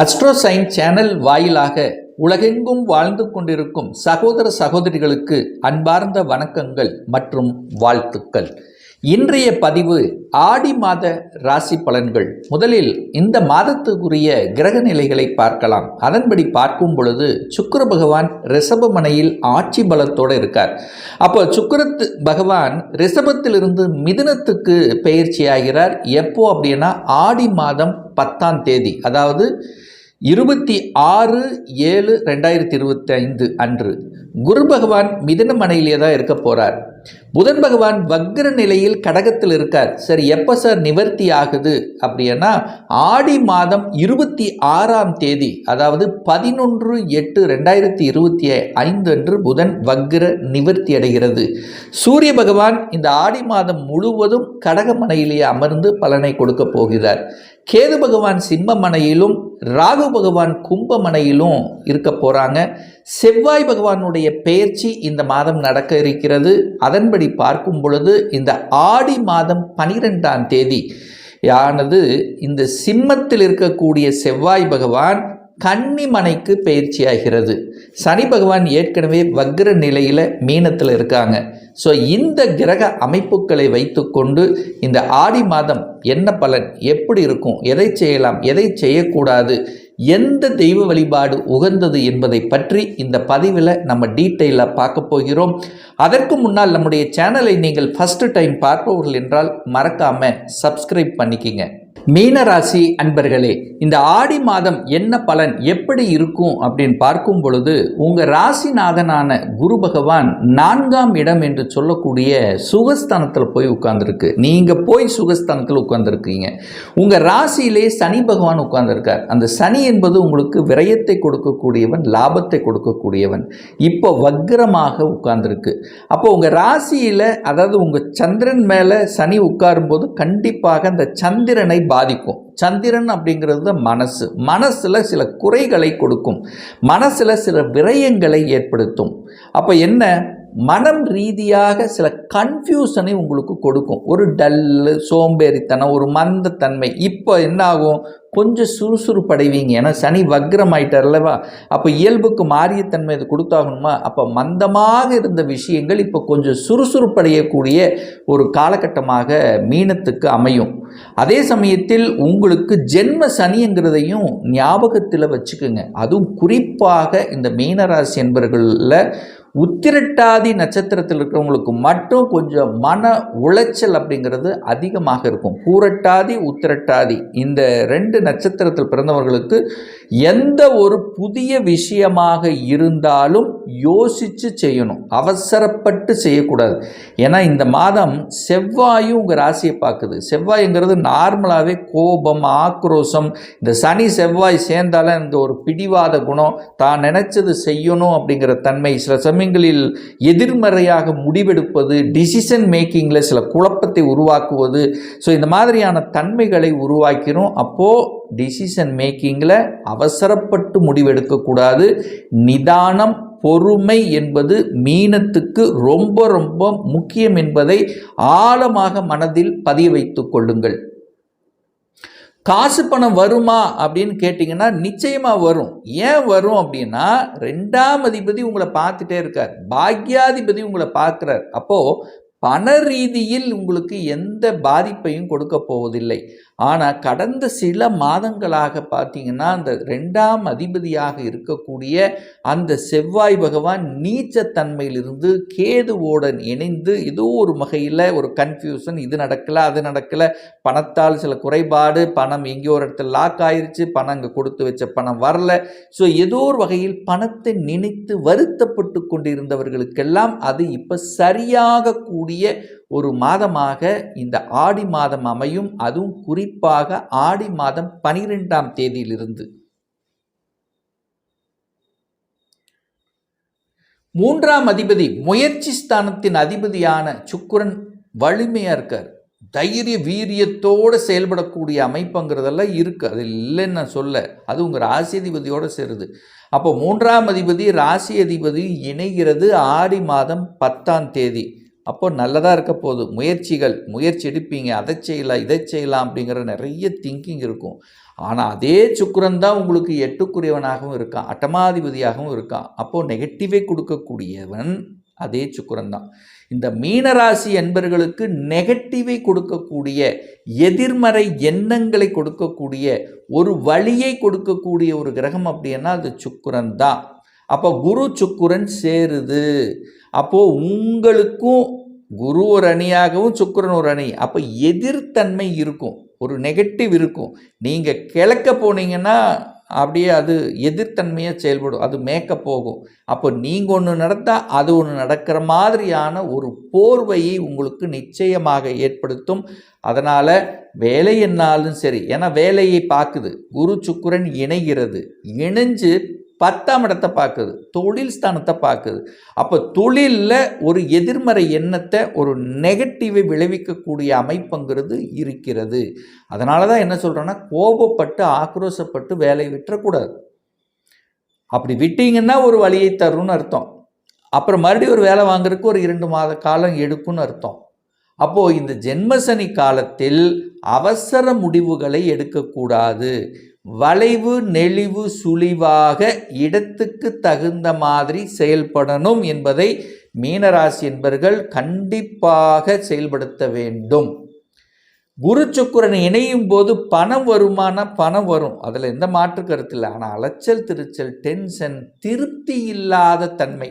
அஸ்ட்ரோசைன் channel வாயிலாக உலகெங்கும் வாழ்ந்து கொண்டிருக்கும் சகோதர சகோதரிகளுக்கு அன்பார்ந்த வணக்கங்கள் மற்றும் வாழ்த்துக்கள். இன்றைய பதிவு ஆடி மாத ராசி பலன்கள். முதலில் இந்த மாதத்துக்குரிய கிரக நிலைகளை பார்க்கலாம். அதன்படி பார்க்கும் பொழுது சுக்கர பகவான் ரிஷபமனையில் ஆட்சி பலத்தோடு இருக்கார். அப்போ சுக்கரத்து பகவான் ரிஷபத்திலிருந்து மிதுனத்துக்கு பெயர்ச்சியாகிறார். எப்போ அப்படின்னா ஆடி மாதம் பத்தாம் தேதி. அதாவது இருபத்தி ஆறு ஏழு ரெண்டாயிரத்தி இருபத்தி ஐந்து அன்று குரு பகவான் மிதன மனையிலே தான் இருக்க போகிறார் புதன் பகவான் வக்ர நிலையில் கடகத்தில் இருக்கார். சரி எப்போ சார் நிவர்த்தி ஆகுது அப்படின்னா ஆடி மாதம் இருபத்தி ஆறாம் தேதி அதாவது பதினொன்று எட்டு ரெண்டாயிரத்தி இருபத்தி ஐந்து அன்று புதன் வக்ர நிவர்த்தி அடைகிறது. சூரிய பகவான் இந்த ஆடி மாதம் முழுவதும் கடகமனையிலேயே அமர்ந்து பலனை கொடுக்க போகிறார். கேது பகவான் சிம்மமனையிலும் ராகு பகவான் கும்பமனையிலும் இருக்க போகிறாங்க செவ்வாய் பகவானுடைய பெயர்ச்சி இந்த மாதம் நடக்க இருக்கிறது. அதன்படி பார்க்கும் பொழுது இந்த ஆடி மாதம் பனிரெண்டாம் தேதி யானது இந்த சிம்மத்தில் இருக்கக்கூடிய செவ்வாய் பகவான் கன்னிமனைக்கு பயிற்சியாகிறது. சனி பகவான் ஏற்கனவே வக்ர நிலையில் மீனத்தில் இருக்காங்க. ஸோ இந்த கிரக அமைப்புகளை வைத்துக்கொண்டு இந்த ஆடி மாதம் என்ன பலன் எப்படி இருக்கும் எதை செய்யலாம் எதை செய்யக்கூடாது எந்த தெய்வ வழிபாடு உகந்தது என்பதை பற்றி இந்த பதிவில் நம்ம டீட்டெயிலாக பார்க்க போகிறோம். அதற்கு முன்னால் நம்முடைய சேனலை நீங்கள் ஃபஸ்ட்டு டைம் பார்ப்பவர்கள் என்றால் மறக்காமல் சப்ஸ்கிரைப் பண்ணிக்கிங்க. மீனராசி அன்பர்களே இந்த ஆடி மாதம் என்ன பலன் எப்படி இருக்கும் அப்படின்னு பார்க்கும் பொழுது உங்கள் ராசிநாதனான குரு பகவான் நான்காம் இடம் என்று சொல்லக்கூடிய சுகஸ்தானத்தில் போய் உட்கார்ந்துருக்கு. நீங்கள் போய் சுகஸ்தானத்தில் உட்கார்ந்துருக்கீங்க. உங்கள் ராசியிலே சனி பகவான் உட்கார்ந்துருக்கார். அந்த சனி என்பது உங்களுக்கு விரயத்தை கொடுக்கக்கூடியவன் லாபத்தை கொடுக்கக்கூடியவன். இப்போ வக்ரமாக உட்கார்ந்துருக்கு. அப்போ உங்கள் ராசியில் அதாவது உங்கள் சந்திரன் மேலே சனி உட்காரும்போது கண்டிப்பாக அந்த சந்திரனை பாதிக்கும். சந்திரன் அப்படிங்கிறது மனசு. மனசில் சில குறைகளை கொடுக்கும். மனசில் சில விரயங்களை ஏற்படுத்தும். அப்போ என்ன? மனம் ரீதியாக சில கன்ஃபியூஷனை உங்களுக்கு கொடுக்கும். ஒரு டல்லு சோம்பேறித்தனம் ஒரு மந்தத்தன்மை. இப்போ என்ன ஆகும் கொஞ்சம் சுறுசுறுப்படைவீங்க. ஏன்னா சனி வக்ரம் ஆயிட்டார்லவா அப்போ இயல்புக்கு மாரியத்தன்மை தன்மை இது கொடுத்தாகணுமா? அப்போ மந்தமாக இருந்த விஷயங்கள் இப்போ கொஞ்சம் சுறுசுறுப்படையக்கூடிய ஒரு காலகட்டமாக மீனத்துக்கு அமையும். அதே சமயத்தில் உங்களுக்கு ஜென்ம சனிங்கிறதையும் ஞாபகத்தில் வச்சுக்கோங்க. அதுவும் குறிப்பாக இந்த மீனராசி என்பர்களில் உத்திரட்டாதி நட்சத்திரத்தில் இருக்கிறவங்களுக்கு மட்டும் கொஞ்சம் மன உளைச்சல் அப்படிங்கிறது அதிகமாக இருக்கும். பூரட்டாதி உத்திரட்டாதி இந்த ரெண்டு நட்சத்திரத்தில் பிறந்தவர்களுக்கு எந்த ஒரு புதிய விஷயமாக இருந்தாலும் யோசித்து செய்யணும். அவசரப்பட்டு செய்யக்கூடாது. ஏன்னா இந்த மாதம் செவ்வாயும் உங்கள் ராசியை பார்க்குது. செவ்வாய்ங்கிறது நார்மலாகவே கோபம் ஆக்ரோஷம் இந்த சனி செவ்வாய் சேர்ந்தாலும் இந்த ஒரு பிடிவாத குணம் தான் நினச்சது செய்யணும் அப்படிங்கிற தன்மை சில சமயங்களில் எதிர்மறையாக முடிவெடுப்பது டிசிஷன் மேக்கிங்கில் சில குழப்பத்தை உருவாக்குவது. ஸோ இந்த மாதிரியான தன்மைகளை உருவாக்கிறோம். அப்போது டிசிஷன் மேக்கிங்கில் அவசரப்பட்டு முடிவெடுக்கக்கூடாது. நிதானம் பொறுமை என்பது மீனத்துக்கு ரொம்ப ரொம்ப முக்கியம் என்பதை ஆழமாக மனதில் பதிய வைத்து கொள்ளுங்கள். காசு பணம் வருமா அப்படின்னு கேட்டிங்கன்னா நிச்சயமாக வரும். ஏன் வரும் அப்படின்னா ரெண்டாம் அதிபதி உங்களை பார்த்துட்டே இருக்கார். பாக்யாதிபதி உங்களை பார்க்குறார். அப்போது பண ரீதியில் உங்களுக்கு எந்த பாதிப்பையும் கொடுக்க போவதில்லை. ஆனால் கடந்த சில மாதங்களாக பார்த்தீங்கன்னா அந்த ரெண்டாம் அதிபதியாக இருக்கக்கூடிய அந்த செவ்வாய் பகவான் நீச்சத்தன்மையிலிருந்து கேதுவோடன் இணைந்து ஏதோ ஒரு வகையில் ஒரு கன்ஃபியூஷன் இது நடக்கலை அது நடக்கலை பணத்தால் சில குறைபாடு பணம் எங்கேயோ ஒரு இடத்துல லாக் ஆயிடுச்சு பணம் அங்கே கொடுத்து வச்ச பணம் வரல. ஸோ ஏதோ ஒரு வகையில் பணத்தை நினைத்து வருத்தப்பட்டு கொண்டிருந்தவர்களுக்கெல்லாம் அது இப்போ சரியாக கூடிய ஒரு மாதமாக இந்த ஆடி மாதம் அமையும். அதுவும் குறிப்பாக ஆடி மாதம் பனிரெண்டாம் தேதியிலிருந்து. மூன்றாம் அதிபதி முயற்சி ஸ்தானத்தின் அதிபதியான சுக்கிரன் வலிமையாக இருக்கார். தைரிய வீரியத்தோடு செயல்படக்கூடிய அமைப்புங்கிறதெல்லாம் இருக்குது அது இல்லைன்னு நான் சொல்ல. அது உங்கள் ராசி அதிபதியோடு சேருது. அப்போ மூன்றாம் அதிபதி ராசி அதிபதி இணைகிறது ஆடி மாதம் பத்தாம் தேதி. அப்போ நல்லதாக இருக்க போது முயற்சிகள் முயற்சி எடுப்பீங்க. அதை செய்யலாம் இதை செய்யலாம் அப்படிங்கிற நிறைய திங்கிங் இருக்கும். ஆனால் அதே சுக்கிரன் தான் உங்களுக்கு எட்டுக்குரியவனாகவும் இருக்கான். அட்டமாதிபதியாகவும் இருக்கான். அப்போது நெகட்டிவே கொடுக்கக்கூடியவன் அதே சுக்கரன் தான். இந்த மீனராசி என்பர்களுக்கு நெகட்டிவை கொடுக்கக்கூடிய எதிர்மறை எண்ணங்களை கொடுக்கக்கூடிய ஒரு வழியை கொடுக்கக்கூடிய ஒரு கிரகம் அப்படின்னா அது சுக்கரன் தான். அப்போ குரு சுக்குரன் சேருது. அப்போது உங்களுக்கும் குரு ஒரு அணியாகவும் சுக்கிரன் ஒரு அணி. அப்போ எதிர்த்தன்மை இருக்கும். ஒரு நெகட்டிவ் இருக்கும். நீங்கள் கிழக்க போனீங்கன்னா அப்படியே அது எதிர்த்தன்மையாக செயல்படும். அது மேக்க போகும். அப்போ நீங்கள் ஒன்று நடந்தால் அது ஒன்று நடக்கிற மாதிரியான ஒரு போர்வையை உங்களுக்கு நிச்சயமாக ஏற்படுத்தும். அதனால் வேலை என்னாலும் சரி. ஏன்னா வேலையை பார்க்குது. குரு சுக்குரன் இணைகிறது. இணைஞ்சு பத்தாம் இடத்தை பார்க்குது. தொழில் ஸ்தானத்தை பார்க்குது. அப்போ தொழிலில் ஒரு எதிர்மறை எண்ணத்தை ஒரு நெகட்டிவை விளைவிக்கக்கூடிய அமைப்புங்கிறது இருக்கிறது. அதனால தான் என்ன சொல்கிறேன்னா கோபப்பட்டு ஆக்ரோஷப்பட்டு வேலையை விட்டுறக்கூடாது. அப்படி விட்டீங்கன்னா ஒரு வழியை தரும்னு அர்த்தம். அப்புறம் மறுபடியும் ஒரு வேலை வாங்குறதுக்கு ஒரு இரண்டு மாத காலம் எடுக்கும்னு அர்த்தம். அப்போது இந்த ஜென்மசனி காலத்தில் அவசர முடிவுகளை எடுக்கக்கூடாது. வளைவு நெளிவு சுழிவாக இடத்துக்கு தகுந்த மாதிரி செயல்படணும் என்பதை மீனராசி என்பர்கள் கண்டிப்பாக செயல்படுத்த வேண்டும். குரு சுக்கரன் இணையும் போது பணம் வருமானா பணம் வரும். அதில் எந்த மாற்று கருத்து இல்லை. ஆனால் அலைச்சல் திருச்சல் டென்ஷன் திருப்தி இல்லாத தன்மை.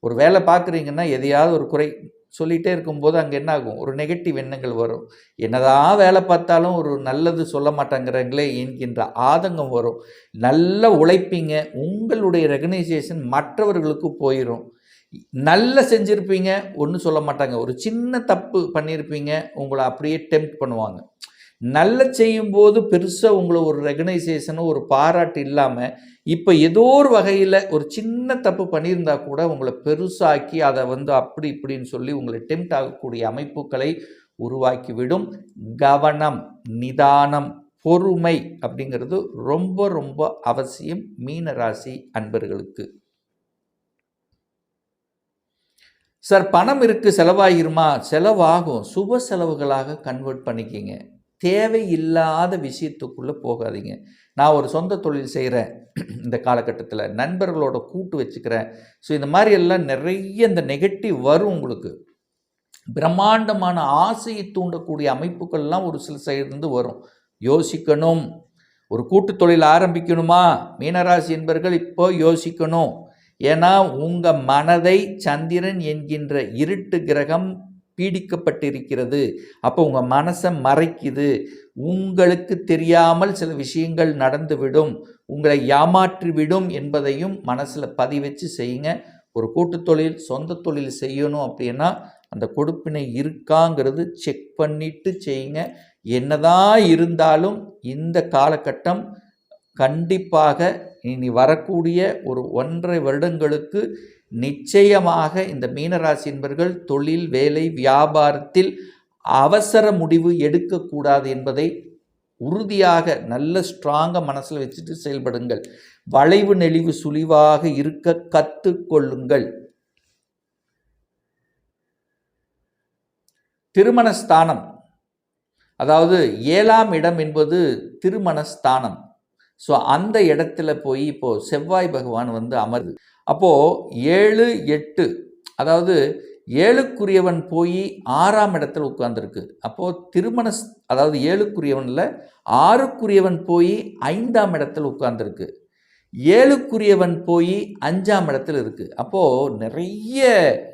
ஒரு வேலை பார்க்குறீங்கன்னா எதையாவது ஒரு குறை சொல்லிகிட்டே இருக்கும்போது அங்கே என்ன ஆகும் ஒரு நெகட்டிவ் எண்ணங்கள் வரும். என்னதான் வேலை பார்த்தாலும் ஒரு நல்லது சொல்ல மாட்டாங்கிறாங்களே என்கின்ற ஆதங்கம் வரும். நல்ல உழைப்பீங்க உங்களுடைய ரெகனைசேஷன் மற்றவர்களுக்கு போயிடும் நல்ல செஞ்சுருப்பீங்க ஒன்றும் சொல்ல மாட்டாங்க. ஒரு சின்ன தப்பு பண்ணியிருப்பீங்க உங்களை அப்படியே டெம்ப்ட் பண்ணுவாங்க. நல்ல செய்யும்போது பெருசாக உங்களை ஒரு ரெகனைசேஷனும் ஒரு பாராட்டு இல்லாமல் இப்போ ஏதோ ஒரு வகையில் ஒரு சின்ன தப்பு பண்ணியிருந்தா கூட உங்களை பெருசாக்கி அதை வந்து அப்படி இப்படின்னு சொல்லி உங்களை டெம்ட் ஆகக்கூடிய அமைப்புகளை உருவாக்கிவிடும். கவனம் நிதானம் பொறுமை அப்படிங்கிறது ரொம்ப ரொம்ப அவசியம் மீனராசி அன்பர்களுக்கு. சார் பணம் இருக்குது செலவாகிருமா செலவாகும். சுப செலவுகளாக கன்வெர்ட் பண்ணிக்கிங்க. தேவையில்லாத விஷயத்துக்குள்ளே போகாதீங்க. நான் ஒரு சொந்த தொழில் செய்கிறேன் இந்த காலகட்டத்தில் நண்பர்களோட கூட்டு வச்சுக்கிறேன். ஸோ இந்த மாதிரி எல்லாம் நிறைய இந்த நெகட்டிவ் வரும் உங்களுக்கு. பிரம்மாண்டமான ஆசையை தூண்டக்கூடிய அமைப்புகள்லாம் ஒரு சில சைடுலேருந்து வரும். யோசிக்கணும். ஒரு கூட்டு தொழில் ஆரம்பிக்கணுமா? மீனராசி என்பர்கள் இப்போ யோசிக்கணும். ஏன்னா உங்கள் மனதை சந்திரன் என்கின்ற இருட்டு கிரகம் பீடிக்கப்பட்டிருக்கிறது. அப்போ உங்கள் மனசை மறைக்குது. உங்களுக்கு தெரியாமல் சில விஷயங்கள் நடந்துவிடும். உங்களை ஏமாற்றிவிடும் என்பதையும் மனசில் பதிவச்சு செய்யுங்க. ஒரு கூட்டு தொழில் சொந்த தொழில் செய்யணும் அப்படின்னா அந்த கொடுப்பினை இருக்காங்கிறது செக் பண்ணிட்டு செய்யுங்க. என்னதான் இருந்தாலும் இந்த காலகட்டம் கண்டிப்பாக இனி வரக்கூடிய ஒரு ஒன்றரை வருடங்களுக்கு நிச்சயமாக இந்த மீனராசி என்பர்கள் தொழில் வேலை வியாபாரத்தில் அவசர முடிவு எடுக்கக்கூடாது என்பதை உறுதியாக நல்ல ஸ்ட்ராங்காக மனசில் வச்சுட்டு செயல்படுங்கள். வளைவு நெளிவு சுழிவாக இருக்க கற்றுக்கொள்ளுங்கள் திருமணஸ்தானம். அதாவது ஏழாம் இடம் என்பது திருமணஸ்தானம். ஸோ அந்த இடத்துல போய் இப்போது செவ்வாய் பகவான் வந்து அமருது. அப்போது ஏழு எட்டு அதாவது ஏழுக்குரியவன் போய் ஆறாம் இடத்துல உட்காந்துருக்கு அப்போது திருமண அதாவது ஏழுக்குரியவனில் ஆறுக்குரியவன் போய் ஐந்தாம் இடத்துல உட்காந்துருக்கு ஏழுக்குரியவன் போய் அஞ்சாம் இடத்துல இருக்குது அப்போது நிறைய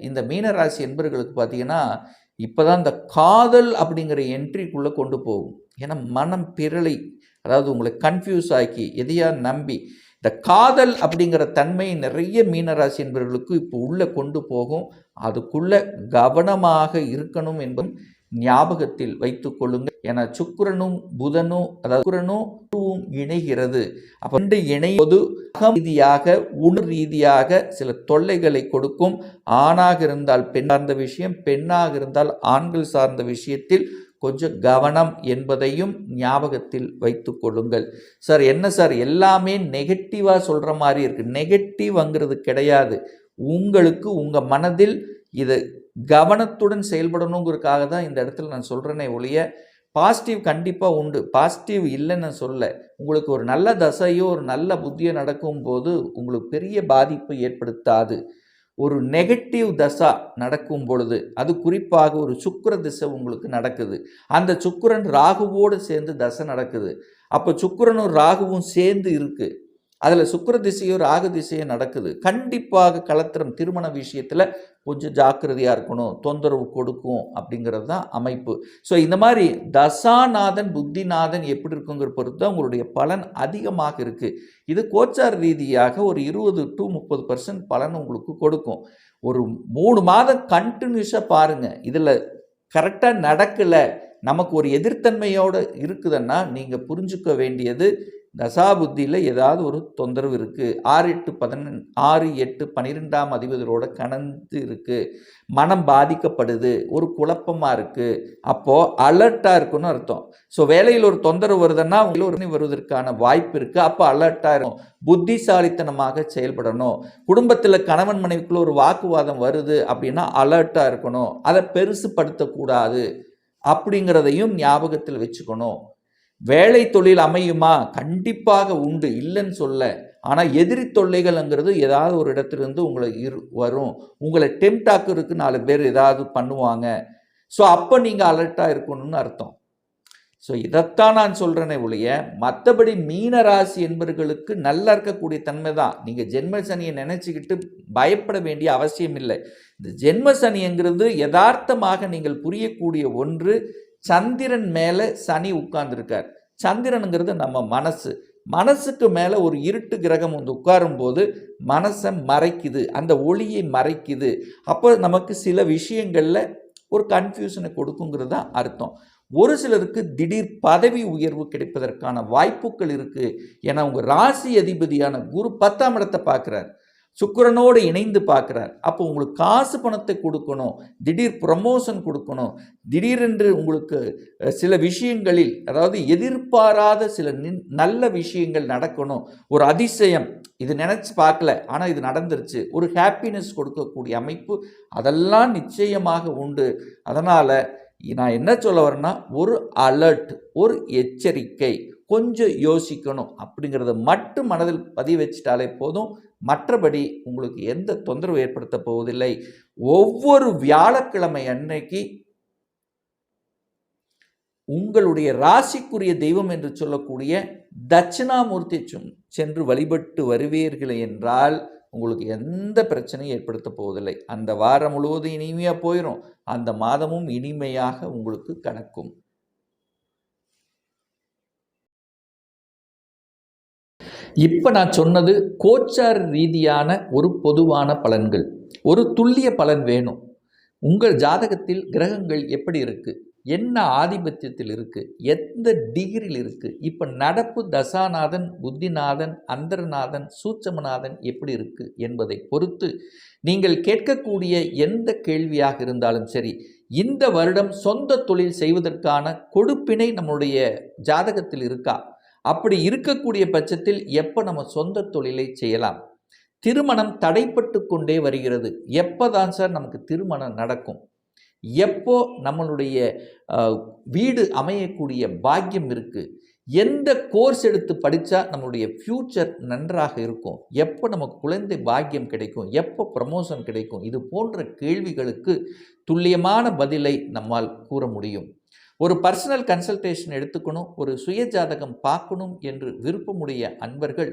இந்த மீனராசி என்பர்களுக்கு பார்த்தீங்கன்னா இப்போ தான் இந்த காதல் அப்படிங்கிற என்ட்ரிக்குள்ளே கொண்டு போகும். ஏன்னா மனம் பிறலை. அதாவது உங்களை கன்ஃபியூஸ் ஆக்கி எதையா நம்பி இந்த காதல் அப்படிங்கிற தன்மை நிறைய மீனராசி என்பவர்களுக்கு இப்போ உள்ளே கொண்டு போகும். அதுக்குள்ளே கவனமாக இருக்கணும் என்பதும் ஞாபகத்தில் வைத்து கொள்ளுங்கள். என சுக்கரனும் புதனும் அதாவது சுக்கரனும் இணைகிறது. அப்படி இணைவது ரீதியாக உணர் ரீதியாக சில தொல்லைகளை கொடுக்கும். ஆணாக இருந்தால் பெண் சார்ந்த விஷயம் பெண்ணாக இருந்தால் ஆண்கள் சார்ந்த விஷயத்தில் கொஞ்சம் கவனம் என்பதையும் ஞாபகத்தில் வைத்து கொள்ளுங்கள். சார் என்ன சார்? எல்லாமே நெகட்டிவாக சொல்கிற மாதிரி இருக்குது நெகட்டிவ்ங்கிறது கிடையாது. உங்களுக்கு உங்கள் மனதில் இது கவனத்துடன் செயல்படணுங்கிறதுக்காக தான் இந்த இடத்துல நான் சொல்கிறேனே ஒழிய பாசிட்டிவ் கண்டிப்பாக உண்டு. பாசிட்டிவ் இல்லைன்னு நான் சொல்ல உங்களுக்கு ஒரு நல்ல தசையோ ஒரு நல்ல புத்தியோ நடக்கும்போது உங்களுக்கு பெரிய பாதிப்பு ஏற்படுத்தாது. ஒரு நெகட்டிவ் தசா நடக்கும் பொழுது அது குறிப்பாக ஒரு சுக்கர திசை உங்களுக்கு நடக்குது. அந்த சுக்கிரன் ராகுவோடு சேர்ந்து தசை நடக்குது. அப்போ சுக்கிரனும் ராகுவும் சேர்ந்து இருக்குது அதில் சுக்கர திசையோ ராகு திசையோ நடக்குது. கண்டிப்பாக கலத்திரம் திருமண விஷயத்தில் கொஞ்சம் ஜாக்கிரதையாக இருக்கணும் தொந்தரவு கொடுக்கும் அப்படிங்கிறது தான் அமைப்பு. ஸோ இந்த மாதிரி தசாநாதன் புத்திநாதன் எப்படி இருக்குங்கிற பொறுத்து தான் உங்களுடைய பலன் அதிகமாக இருக்குது இது கோச்சார் ரீதியாக ஒரு இருபது டு முப்பது பர்சன்ட் பலன் உங்களுக்கு கொடுக்கும். ஒரு மூணு மாதம் கண்டினியூஸாக பாருங்கள் இதில் கரெக்டாக நடக்கலை. நமக்கு ஒரு எதிர்த்தன்மையோடு இருக்குதுன்னா நீங்கள் புரிஞ்சுக்க வேண்டியது தசாபுத்தியில் ஏதாவது ஒரு தொந்தரவு இருக்குது ஆறு எட்டு பதினெண் ஆறு எட்டு பன்னிரெண்டாம் அதிபதியோட கணந்து இருக்குது மனம் பாதிக்கப்படுது ஒரு குழப்பமாக இருக்குது அப்போது அலர்ட்டாக இருக்குன்னு அர்த்தம். ஸோ வேலையில் ஒரு தொந்தரவு வருதுன்னா உங்களுக்கு ஒரு வருவதற்கான வாய்ப்பு இருக்குது அப்போ அலர்ட்டாக இருக்கும். புத்திசாலித்தனமாக செயல்படணும். குடும்பத்தில் கணவன் மனைவிக்குள்ள ஒரு வாக்குவாதம் வருது அப்படின்னா அலர்ட்டாக இருக்கணும். அதை பெருசுப்படுத்தக்கூடாது. அப்படிங்கிறதையும் ஞாபகத்தில் வச்சுக்கணும். வேலை தொழில் அமையுமா? கண்டிப்பாக உண்டு. இல்லைன்னு சொல்ல. ஆனால் எதிரி தொல்லைகள்ங்கிறது ஏதாவது ஒரு இடத்துலேருந்து உங்களை இரு வரும். உங்களை டெம்டாக்குறதுக்கு நாலு பேர் ஏதாவது பண்ணுவாங்க. ஸோ அப்போ நீங்கள் அலர்ட்டாக இருக்கணும்னு அர்த்தம். ஸோ இதைத்தான் நான் சொல்கிறேனே ஒழிய மற்றபடி மீன ராசி என்பவர்களுக்கு நல்லா இருக்கக்கூடிய தன்மை தான். நீங்கள் ஜென்ம சனியை நினச்சிக்கிட்டு பயப்பட வேண்டிய அவசியம் இல்லை. இந்த ஜென்ம சனிங்கிறது யதார்த்தமாக நீங்கள் புரியக்கூடிய ஒன்று சந்திரன் மேலே சனி உட்கார்ந்துருக்கார். சந்திரனுங்கிறது நம்ம மனசு. மனசுக்கு மேலே ஒரு இருட்டு கிரகம் வந்து உட்காரும்போது மனசை மறைக்குது. அந்த ஒளியை மறைக்குது. அப்போ நமக்கு சில விஷயங்களில் ஒரு கன்ஃபியூஷனை கொடுக்குங்கிறது தான் அர்த்தம். ஒரு சிலருக்கு திடீர் பதவி உயர்வு கிடைப்பதற்கான வாய்ப்புகள் இருக்குது ஏன்னா உங்கள் ராசி அதிபதியான குரு பத்தாம் இடத்தை பார்க்குறார். சுக்கரனோடு இணைந்து பார்க்குறார். அப்போ உங்களுக்கு காசு பணத்தை கொடுக்கணும் திடீர் ப்ரமோஷன் கொடுக்கணும் திடீரென்று உங்களுக்கு சில விஷயங்களில் அதாவது எதிர்பாராத சில நின்- நல்ல விஷயங்கள் நடக்கணும். ஒரு அதிசயம் இது நினச்சி பார்க்கல ஆனால் இது நடந்துருச்சு. ஒரு ஹாப்பினஸ் கொடுக்கக்கூடிய அமைப்பு அதெல்லாம் நிச்சயமாக உண்டு. அதனால் நான் என்ன சொல்ல வரேன்னா ஒரு அலர்ட் ஒரு எச்சரிக்கை கொஞ்சம் யோசிக்கணும் அப்படிங்கிறத மட்டும் மனதில் பதிவு வச்சிட்டாலே போதும். மற்றபடி உங்களுக்கு எந்த தொந்தரவு ஏற்படுத்த போவதில்லை. ஒவ்வொரு வியாழக்கிழமை அன்னைக்கு உங்களுடைய ராசிக்குரிய தெய்வம் என்று சொல்லக்கூடிய தட்சிணாமூர்த்தி சென்று வழிபட்டு வருவீர்கள் என்றால் உங்களுக்கு எந்த பிரச்சனையும் ஏற்படுத்த போவதில்லை. அந்த வாரம் முழுவதும் இனிமையாக போயிடும் அந்த மாதமும் இனிமையாக உங்களுக்கு கணக்கும். இப்போ நான் சொன்னது கோச்சார் ரீதியான ஒரு பொதுவான பலன்கள். ஒரு துல்லிய பலன் வேணும். உங்கள் ஜாதகத்தில் கிரகங்கள் எப்படி இருக்குது என்ன ஆதிபத்தியத்தில் இருக்குது எந்த டிகிரியில் இருக்குது இப்போ நடப்பு தசாநாதன் புத்திநாதன் அந்தரநாதன் சூட்சமநாதன் எப்படி இருக்குது என்பதை பொறுத்து நீங்கள் கேட்கக்கூடிய எந்த கேள்வியாக இருந்தாலும் சரி இந்த வருடம் சொந்த தொழில் செய்வதற்கான கொடுப்பினை நம்முடைய ஜாதகத்தில் இருக்கா? அப்படி இருக்கக்கூடிய பட்சத்தில் எப்போ நம்ம சொந்த தொழிலை செய்யலாம்? திருமணம் தடைப்பட்டு கொண்டே வருகிறது. எப்போ தான் சார் நமக்கு திருமணம் நடக்கும்? எப்போ நம்மளுடைய வீடு அமையக்கூடிய பாக்கியம் இருக்குது எந்த கோர்ஸ் எடுத்து படித்தா நம்மளுடைய ஃப்யூச்சர் நன்றாக இருக்கும் எப்போ நமக்கு குழந்தை பாக்கியம் கிடைக்கும் எப்போ ப்ரமோஷன் கிடைக்கும் இது போன்ற கேள்விகளுக்கு துல்லியமான பதிலை நம்மால் கூற முடியும். ஒரு பர்சனல் கன்சல்டேஷன் எடுத்துக்கணும் ஒரு சுய ஜாதகம் பார்க்கணும் என்று விருப்பமுடைய அன்பர்கள்